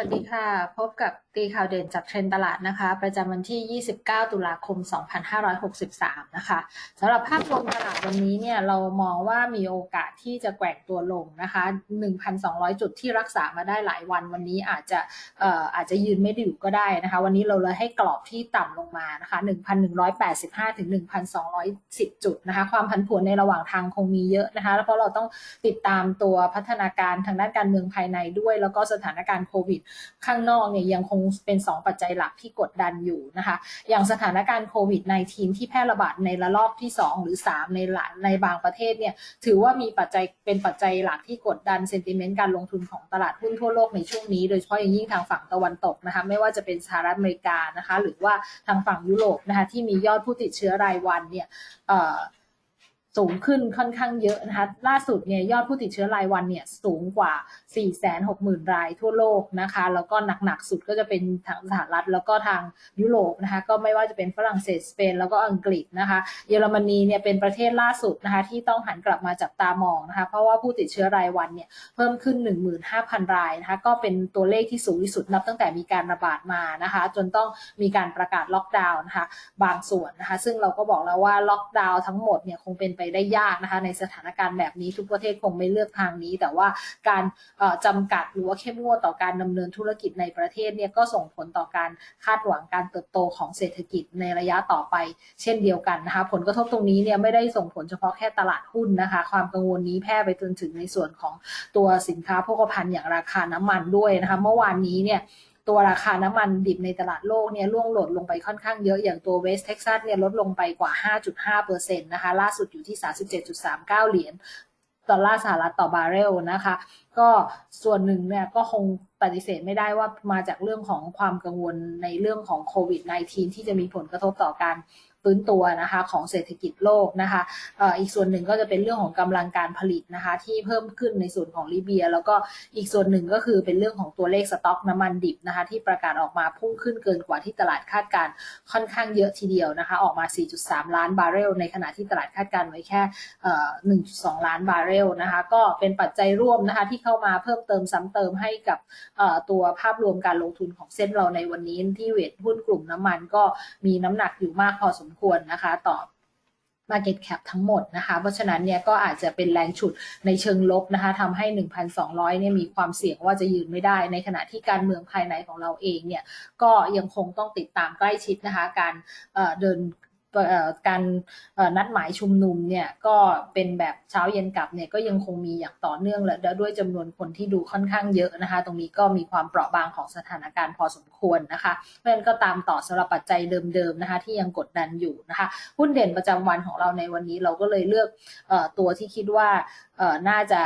สวัสดีค่ะ พบกับตีข่าวเด่นจากเทรนตลาดนะคะ ประจำวันที่ 29 ตุลาคม 2563 นะคะสำหรับภาพรวมตลาดวันนี้เนี่ยเรามองว่ามีโอกาสที่จะแกว่งตัวลงนะคะ 1,200 จุดที่รักษามาได้หลายวันวันนี้อาจจะเอ่ออาจจะยืนไม่อยู่ก็ได้นะคะ วันนี้เราเลยให้กรอบที่ต่ำลงมานะคะ 1,185 ถึง 1,210 จุดนะคะ ความผันผวนในระหว่างทางคงมีเยอะนะคะแล้วเพราะเราต้องติดตามตัวพัฒนาการทางด้านการเมืองภายในด้วย แล้วก็สถานการณ์โควิดข้างนอกเนี่ยยังคงเป็น 2 ปัจจัยหลักที่กดดันอยู่นะคะ อย่างสถานการณ์โควิด -19 ที่แพร่ระบาดในระลอกที่ 2 หรือ 3 ในหลายในบางประเทศเนี่ยถือว่ามีปัจจัยเป็นปัจจัยหลักที่กดดันเซนติเมนต์การลงทุนของตลาดหุ้นทั่วโลกในช่วงนี้ โดยเฉพาะอย่างยิ่งทางฝั่งตะวันตกนะคะไม่ว่าจะเป็นสหรัฐอเมริกานะคะหรือว่าทางฝั่งยุโรปนะคะที่มียอดผู้ติดเชื้อรายวันเนี่ยเอ่อ สูงขึ้นค่อนข้างเยอะนะคะ ล่าสุดเนี่ยยอดผู้ติดเชื้อรายวันเนี่ยสูงกว่า 460,000 รายทั่วโลกนะคะ แล้วก็หนักๆสุดก็จะเป็นทางสหรัฐแล้วก็ทางยุโรปนะคะ ก็ไม่ว่าจะเป็นฝรั่งเศสสเปนแล้วก็อังกฤษนะคะ เยอรมนีเนี่ยเป็นประเทศล่าสุดนะคะที่ต้องหันกลับมาจับตามองนะคะ เพราะว่าผู้ติดเชื้อรายวันเนี่ยเพิ่มขึ้น 15,000 รายนะคะ ก็เป็นตัวเลขที่สูงที่สุดนับตั้งแต่มีการระบาดมานะคะ จนต้องมีการประกาศล็อกดาวน์นะคะ บางส่วนนะคะ ซึ่งเราก็บอกแล้วว่าล็อกดาวน์ทั้งหมดเนี่ยคงเป็นไปได้ยากนะคะ ในสถานการณ์แบบนี้ทุกประเทศคงไม่เลือกทางนี้ แต่ว่าการเอ่อจำกัดหรือว่าเข้มงวดต่อการดำเนินธุรกิจในประเทศเนี่ยก็ส่งผลต่อการคาดหวังการเติบโตของเศรษฐกิจในระยะต่อไป เช่นเดียวกันนะคะ ผลกระทบตรงนี้เนี่ยไม่ได้ส่งผลเฉพาะแค่ตลาดหุ้นนะคะ ความกังวลนี้แพร่ไปจนถึงในส่วนของตัวสินค้าโภคภัณฑ์อย่างราคาน้ำมันด้วยนะคะ เมื่อวานนี้เนี่ย ตัวราคาน้ำมันดิบในตลาดโลกเนี่ยร่วงหล่นลงไปค่อนข้างเยอะอย่างตัวเวสเท็กซัสเนี่ยลดลงไปกว่า 5.5%นะคะล่าสุดอยู่ที่ 37.39 เหรียญดอลลาร์สหรัฐต่อบาร์เรลนะคะ ก็ส่วนหนึ่งเนี่ยก็คงปฏิเสธไม่ได้ว่ามาจากเรื่องของความกังวลในเรื่องของโควิด -19 ที่จะมีผลกระทบต่อการ ฟื้นตัวนะคะของเศรษฐกิจโลกนะคะอีกส่วนหนึ่งก็จะเป็นเรื่องของกำลังการผลิตนะคะที่เพิ่มขึ้นในส่วนของลิเบีย แล้วก็อีกส่วนหนึ่งก็คือเป็นเรื่องของตัวเลขสต็อกน้ำมันดิบนะคะที่ประกาศออกมาพุ่งขึ้นเกินกว่าที่ตลาดคาดการณ์ค่อนข้างเยอะทีเดียวนะคะออกมา 4.3 ล้านบาร์เรล ในขณะที่ตลาดคาดการณ์ไว้แค่ 1.2 ล้านบาร์เรลนะคะก็เป็นปัจจัยร่วมนะคะที่เข้ามาเพิ่มเติมซ้ำเติมให้กับตัวภาพรวมการลงทุนของเส้นเราในวันนี้ที่เวทหุ้นกลุ่มน้ำมันก็มีน้ำหนักอยู่มากพอสมควรนะคะต่อ Market Cap ทั้งหมดนะคะ เพราะฉะนั้นเนี่ยก็อาจจะเป็นแรงฉุดในเชิงลบนะคะทำให้ 1,200 เนี่ยมีความเสี่ยงว่าจะยืนไม่ได้ ในขณะที่การเมืองภายในของเราเองเนี่ยก็ยังคงต้องติดตามใกล้ชิดนะคะ การเเดิน การนัดหมายชุมนุมเนี่ยก็เป็นแบบเช้าเย็นกลับเนี่ยก็ยังคงมีอย่างต่อเนื่องและด้วยจำนวนคนที่ดูค่อนข้างเยอะนะคะ ตรงนี้ก็มีความเปราะบางของสถานการณ์พอสมควรนะคะเพราะฉะนั้นก็ตามต่อสำหรับปัจจัยเดิมๆนะคะ ที่ยังกดดันอยู่นะคะหุ้นเด่นประจำวันของเราในวันนี้เราก็เลยเลือกออตัวที่คิดว่าน่าจะ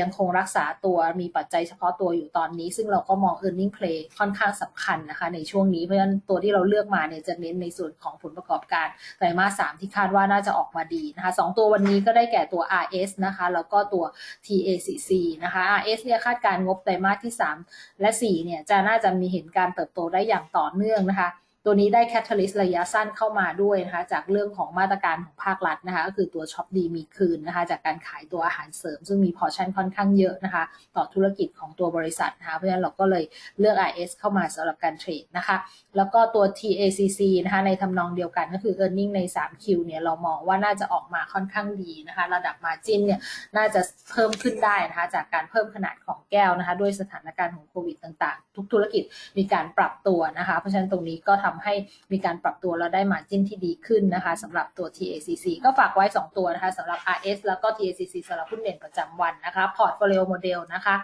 ยังคงรักษาตัวมีปัจจัยเฉพาะตัวอยู่ตอนนี้ ซึ่งเราก็มอง e a r n i n g play ค่อนข้างสำคัญนะคะ ในช่วงนี้เพราะฉะนั้นตัวที่เราเลือกมาเนี่ยจะเน้นในส่วนของผลประกอบการไตรมาสสามที่คาดว่าน่าจะออกมาดีนะคะสองตัววันนี้ก็ได้แก่ตัว RS นะคะ แล้วก็ตัว TACC นะคะ RS เนี่ยคาดการงบไตรมาสที่ 3 และ 4 เนี่ยจะน่าจะมีเห็นการเติบโตได้อย่างต่อเนื่องนะคะ ตัวนี้ได้แคตตาลิสต์ระยะสั้นเข้ามาด้วยนะคะจากเรื่องของมาตรการของภาครัฐนะคะก็คือตัวช็อปดีมีคืนนะคะจากการขายตัวอาหารเสริม ซึ่งมีพอชั่นค่อนข้างเยอะนะคะต่อธุรกิจของตัวบริษัทนะคะเพราะฉะนั้นเราก็เลยเลือก IS เข้ามาสำหรับการเทรดนะคะแล้วก็ตัว TACC นะคะในทำนองเดียวกันก็คือ e a r n i n g ใน 3Q เนี่ยเรามองว่าน่าจะออกมาค่อนข้างดีนะคะระดับ Margin เนี่ยน่าจะเพิ่มขึ้นได้นะคะจากการเพิ่มขนาดของแก้วนะคะด้วยสถานการณ์ของโควิดต่างๆ ทุกธุรกิจมีการปรับตัวนะคะเพราะฉะนั้นตรงนี้ก็ทำให้มีการปรับตัวแล้วได้ Margin ที่ดีขึ้นนะคะสำหรับตัว TACC ก็ฝากไว้ 2 ตัวนะคะสำหรับ RS แล้วก็ TACC สำหรับหุ้นเด่นประจำวันนะคะ Portfolio Model นะคะ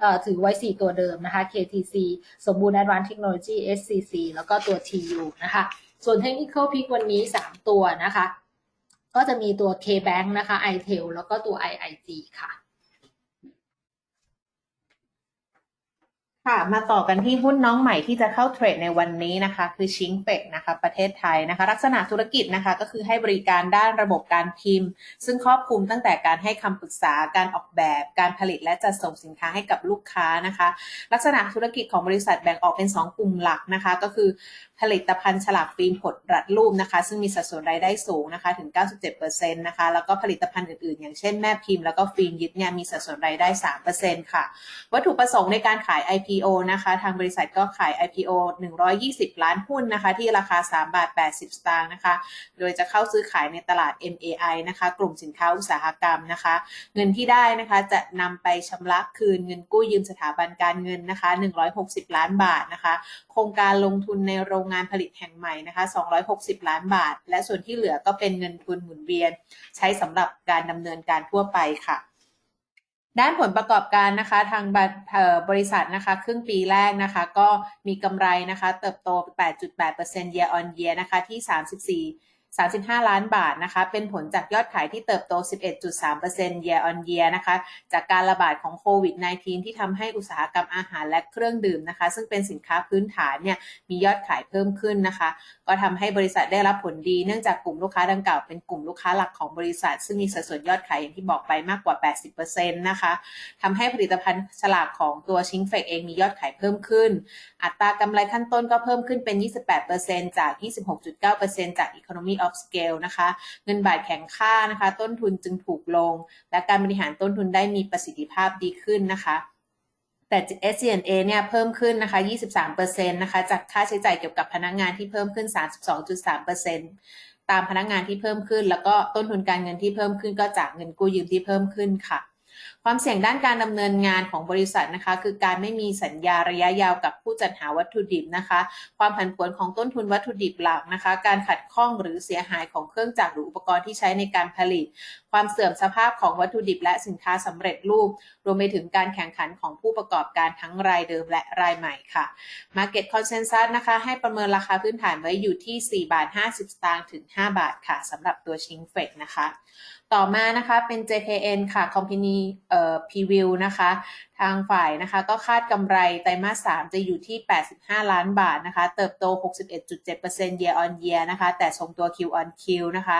เอ่อถือไว้ 4 ตัวเดิมนะคะ KTC สมบูรณ์ Advanced Technology SCC แล้วก็ตัว TU นะคะส่วน Technical Pick วันนี้ 3 ตัวนะคะ ก็จะมีตัว KBank นะคะ iTel แล้วก็ตัว IIG ค่ะ ค่ะ มาต่อกันที่หุ้นน้องใหม่ที่จะเข้าเทรดในวันนี้นะคะ คือชิงเป็กนะคะ ประเทศไทยนะคะ ลักษณะธุรกิจนะคะก็คือให้บริการด้านระบบการพิมพ์ ซึ่งครอบคลุมตั้งแต่การให้คำปรึกษาการออกแบบ การผลิตและจัดส่งสินค้าให้กับลูกค้านะคะ ลักษณะธุรกิจของบริษัทแบ่งออกเป็น 2 กลุ่มหลักนะคะ ก็คือผลิตภัณฑ์ฉลากฟิล์มผดรัดรูปนะคะ ซึ่งมีสัดส่วนรายได้สูงนะคะถึง 97%นะคะแล้วก็ผลิตภัณฑ์อื่นๆ อย่างเช่นแม่พิมพ์แล้วก็ฟิล์มยึดเนี่ยมีสัดส่วนรายได้ 3%ค่ะ วัตถุประสงค์ในการขาย IP IPO นะคะ ทางบริษัทก็ขาย IPO 120 ล้านหุ้นนะคะ ที่ราคา 3 บาท 80 สตางค์นะคะ โดยจะเข้าซื้อขายในตลาด MAI นะคะ กลุ่มสินค้าอุตสาหกรรมนะคะ เงินที่ได้นะคะจะนำไปชำระคืนเงินกู้ยืมสถาบันการเงินนะคะ 160 ล้านบาทนะคะ โครงการลงทุนในโรงงานผลิตแห่งใหม่นะคะ 260 ล้านบาท และส่วนที่เหลือก็เป็นเงินทุนหมุนเวียน ใช้สำหรับการดำเนินการทั่วไปค่ะ ด้านผลประกอบการนะคะทางบริเอ่อบริษัทนะคะครึ่งปีแรกนะคะก็มีกำไรนะคะเติบโต 8.8% year on year นะคะที่ 34 35 ล้านบาทนะคะ เป็นผลจากยอดขายที่เติบโต 11.3% year on year นะคะ จากการระบาดของโควิด -19 ที่ทำให้อุตสาหกรรมอาหารและเครื่องดื่มนะคะ ซึ่งเป็นสินค้าพื้นฐานเนี่ย มียอดขายเพิ่มขึ้นนะคะ ก็ทำให้บริษัทได้รับผลดี เนื่องจากกลุ่มลูกค้าดังกล่าวเป็นกลุ่มลูกค้าหลักของบริษัท ซึ่งมีสัดส่วนยอดขายอย่างที่บอกไปมากกว่า 80%นะคะทำให้ผลิตภัณฑ์ฉลากของตัวชิงเฟกเองมียอดขายเพิ่มขึ้น อัตรากำไรขั้นต้นก็เพิ่มขึ้นเป็น 28%จาก 26.9%จาก Economy of Scale นะคะ เงินบาทแข็งค่านะคะ ต้นทุนจึงถูกลง และการบริหารต้นทุนได้มีประสิทธิภาพดีขึ้นนะคะแต่ SG&A เนี่ยเพิ่มขึ้นนะคะ 23%นะคะ จากค่าใช้จ่ายเกี่ยวกับพนักงานที่เพิ่มขึ้น 32.3%ตามพนักงานที่เพิ่มขึ้น แล้วก็ต้นทุนการเงินที่เพิ่มขึ้นก็จากเงินกู้ยืมที่เพิ่มขึ้นค่ะ ความเสี่ยงด้านการดำเนินงานของบริษัทนะคะ คือการไม่มีสัญญาระยะยาวกับผู้จัดหาวัตถุดิบนะคะ ความผันผวนของต้นทุนวัตถุดิบหลักนะคะ การขัดข้องหรือเสียหายของเครื่องจักรหรืออุปกรณ์ที่ใช้ในการผลิต ความเสื่อมสภาพของวัตถุดิบและสินค้าสำเร็จรูป รวมไปถึงการแข่งขันของผู้ประกอบการทั้งรายเดิมและรายใหม่ค่ะ Market Consensus นะคะ ให้ประเมินราคาพื้นฐานไว้อยู่ที่ 4 บาท 50 สตางค์ถึง 5 บาทค่ะสำหรับตัวชิงเฟกนะคะ ต่อมานะคะเป็น JKN ค่ะ Company เอ่อพรีวิวนะคะ ทางฝ่ายนะคะก็คาดกำไรไตรมาส3จะอยู่ที่ 85 ล้านบาทนะคะ เติบโต 61.7% year on year นะคะ แต่ทรงตัว Q on Q นะคะ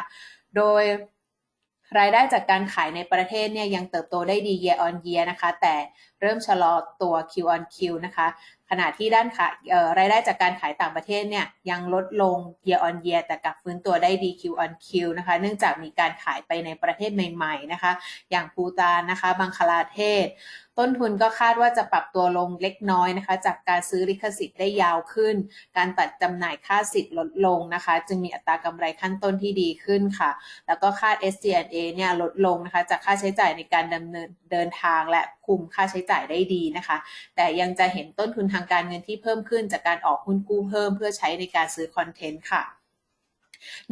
โดยรายได้จากการขายในประเทศเนี่ยยังเติบโตได้ดี year on year นะคะ แต่เริ่มชะลอตัว Q on Q นะคะ ขณะที่ด้านขายรายได้จากการขายต่างประเทศเนี่ยยังลดลง year on year แต่กลับฟื้นตัวได้ดี Q on Q นะคะ เนื่องจากมีการขายไปในประเทศใหม่ๆนะคะ อย่างภูตานนะคะ บังคลาเทศ ต้นทุนก็คาดว่าจะปรับตัวลงเล็กน้อยนะคะ จากการซื้อลิขสิทธิ์ได้ยาวขึ้น การตัดจำหน่ายค่าสิทธิ์ลดลงนะคะ จึงมีอัตรากำไรขั้นต้นที่ดีขึ้นค่ะ แล้วก็คาด SG&A เนี่ยลดลงนะคะ จากค่าใช้จ่ายในการดำเนินเดินทางและคุมค่าใช้จ่ายได้ดีนะคะ แต่ยังจะเห็นต้นทุนทางการเงินที่เพิ่มขึ้นจากการออกหุ้นกู้เพิ่มเพื่อใช้ในการซื้อคอนเทนต์ค่ะ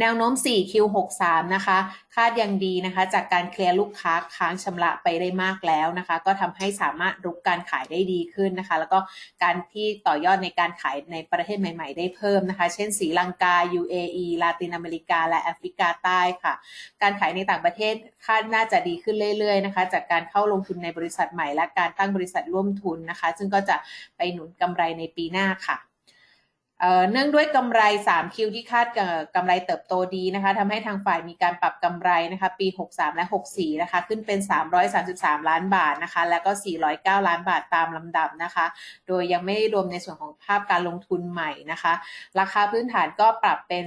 แนวโน้ม 4Q63 นะคะ คาดยังดีนะคะ จากการเคลียร์ลูกค้าค้างชำระไปได้มากแล้วนะคะ ก็ทำให้สามารถรุกการขายได้ดีขึ้นนะคะ แล้วก็การที่ต่อยอดในการขายในประเทศใหม่ ๆ ได้เพิ่มนะคะ เช่นศรีลังกา UAE ลาตินอเมริกา และแอฟริกาใต้ค่ะ การขายในต่างประเทศคาดน่าจะดีขึ้นเรื่อยๆนะคะ จากการเข้าลงทุนในบริษัทใหม่ และการตั้งบริษัทร่วมทุนนะคะ ซึ่งก็จะไปหนุนกำไรในปีหน้าค่ะ เนื่องด้วยกำไร 3Q ที่คาดกับกำไรเติบโตดีนะคะทำให้ทางฝ่ายมีการปรับกำไรนะคะปี 63 และ 64 นะคะ ขึ้นเป็น 333 ล้านบาทนะคะ แล้วก็ 409 ล้านบาทตามลำดับนะคะ โดยยังไม่รวมในส่วนของภาพการลงทุนใหม่นะคะ ราคาพื้นฐานก็ปรับเป็น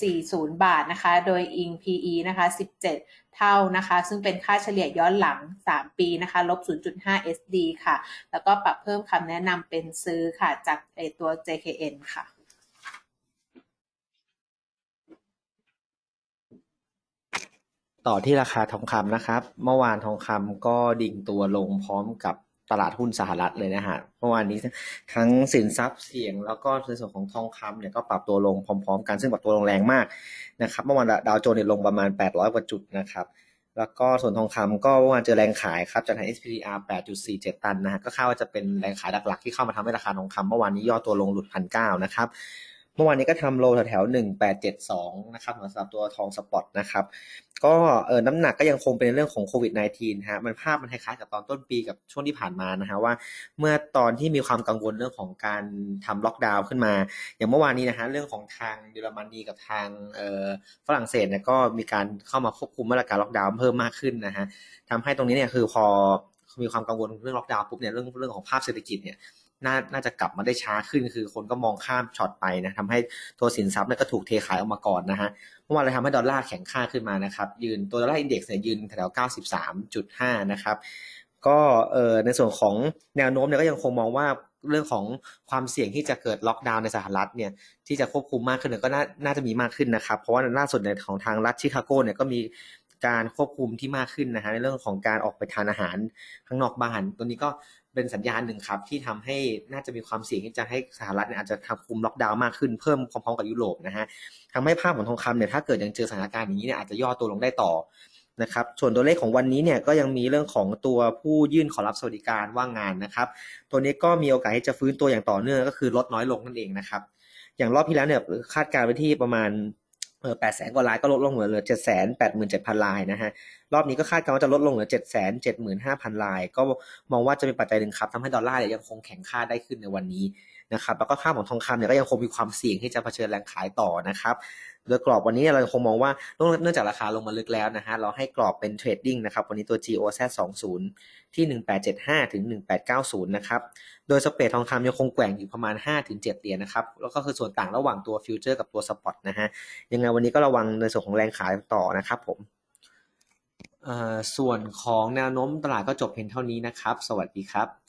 40 บาทนะคะ โดยอิง PE นะคะ 17 เท่านะคะ ซึ่งเป็นค่าเฉลี่ยย้อนหลัง 3 ปีนะคะ ลบ 0.5 SD ค่ะ แล้วก็ปรับเพิ่มคำแนะนำเป็นซื้อค่ะ จากไอตัว JKN ค่ะต่อที่ราคาทองคำนะครับ เมื่อวานทองคำก็ดิ่งตัวลงพร้อมกับ ตลาดหุ้นสหรัฐเลยนะฮะเมื่อวานนี้ทั้งสินทรัพย์เสี่ยง แล้วก็ในส่วนของทองคำเนี่ยก็ปรับตัวลงพร้อม ๆ กันซึ่งปรับตัวลงแรงมากนะครับเมื่อวานดาวโจนส์เนี่ยลงประมาณ 800 กว่าจุดนะครับแล้วก็ส่วนทองคำก็เมื่อวานเจอแรงขายครับจากทาง SPDR 8.47 ตันนะฮะก็คาดว่าจะเป็นแรงขายหลักๆ ที่เข้ามาทำให้ราคาทองคำเมื่อวานนี้ย่อตัวลงหลุดพันเก้านะครับ เมื่อวานนี้ก็ทำโลแถวๆหนึ่งแปดเจ็ดสองนะครับสำหรับตัวทองสปอตนะครับก็เออน้ำหนักก็ยังคงเป็นเรื่องของโควิด -19 ฮะมันภาพมันคล้ายๆกับตอนต้นปีกับช่วงที่ผ่านมานะฮะว่าเมื่อตอนที่มีความกังวลเรื่องของการทำล็อกดาวน์ขึ้นมา อย่างเมื่อวานนี้นะฮะเรื่องของทางเยอรมนีกับทางเออฝรั่งเศสเนี่ยก็มีการเข้ามาควบคุมมาตรการล็อกดาวน์เพิ่มมากขึ้นนะฮะทำให้ตรงนี้เนี่ยคือพอมีความกังวลเรื่องล็อกดาวน์ปุ๊บเนี่ยเรื่องเรื่องของภาพเศรษฐกิจเนี่ย น่าน่าจะกลับมาได้ช้าขึ้น คือคนก็มองข้ามช็อตไปนะทำให้ตัวสินทรัพย์เนี่ยก็ถูกเทขายออกมาก่อนนะฮะเมื่อวานเลยทำให้ดอลลาร์แข็งค่าขึ้นมานะครับ ยืนตัวดอลลาร์อินเด็กซ์เนี่ยยืนแถวๆ93.5 นะครับ ก็เอ่อในส่วนของแนวโน้มเนี่ยก็ยังคงมองว่าเรื่องของความเสี่ยงที่จะเกิดล็อกดาวน์ในสหรัฐเนี่ยที่จะควบคุมมากขึ้นก็น่าน่าจะมีมากขึ้นนะครับ เพราะว่าล่าสุดในของทางรัฐชิคาโกเนี่ยก็มี การควบคุมที่มากขึ้นนะฮะในเรื่องของการออกไปทานอาหารข้างนอกบ้าน ตัวนี้ก็เป็นสัญญาณหนึ่งครับ ที่ทำให้น่าจะมีความเสี่ยงที่จะให้สหรัฐเนี่ยอาจจะทำคุมล็อกดาวน์มากขึ้นเพิ่มพร้อมๆกับยุโรปนะฮะทำให้ภาพของทองคำเนี่ยถ้าเกิดยังเจอสถานการณ์อย่างนี้เนี่ยอาจจะย่อตัวลงได้ต่อนะครับส่วนตัวเลขของวันนี้เนี่ยก็ยังมีเรื่องของตัวผู้ยื่นขอรับสวัสดิการว่างงานนะครับ ตัวนี้ก็มีโอกาสที่จะฟื้นตัวอย่างต่อเนื่องก็คือลดน้อยลงนั่นเองนะครับ อย่างรอบที่แล้วเนี่ยคาดการณ์ไว้ที่ประมาณ เออแปดแสนกว่าลายก็ลดลงเหลือเจ็ดแสนแปดหมื่นเจ็ดพันลายนะฮะ รอบนี้ก็คาดการณ์ว่าจะลดลงเหลือเจ็ดแสนเจ็ดหมื่นห้าพันลาย ก็มองว่าจะเป็นปัจจัยหนึ่งครับทำให้ดอลลาร์เนี่ยยังคงแข็งค่าได้ขึ้นในวันนี้นะครับ แล้วก็ค่าของทองคำเนี่ยก็ยังคงมีความเสี่ยงที่จะเผชิญแรงขายต่อนะครับ โดยกรอบวันนี้เราคงมองว่าเนื่องจากราคาลงมาลึกแล้วนะฮะเราให้กรอบเป็นเทรดดิ้งนะครับวันนี้ตัว GOZ 20ที่ 1875 ถึง 1890 นะครับ โดยสเปรดทองคำยังคงแกว่งอยู่ประมาณ 5 ถึง 7 เหรียญนะครับ แล้วก็คือส่วนต่างระหว่างตัวฟิวเจอร์กับตัวสปอตนะฮะ ยังไงวันนี้ก็ระวังในส่วนของแรงขายต่อนะครับผม ส่วนของแนวโน้มตลาดก็จบเพียงเท่านี้นะครับ สวัสดีครับ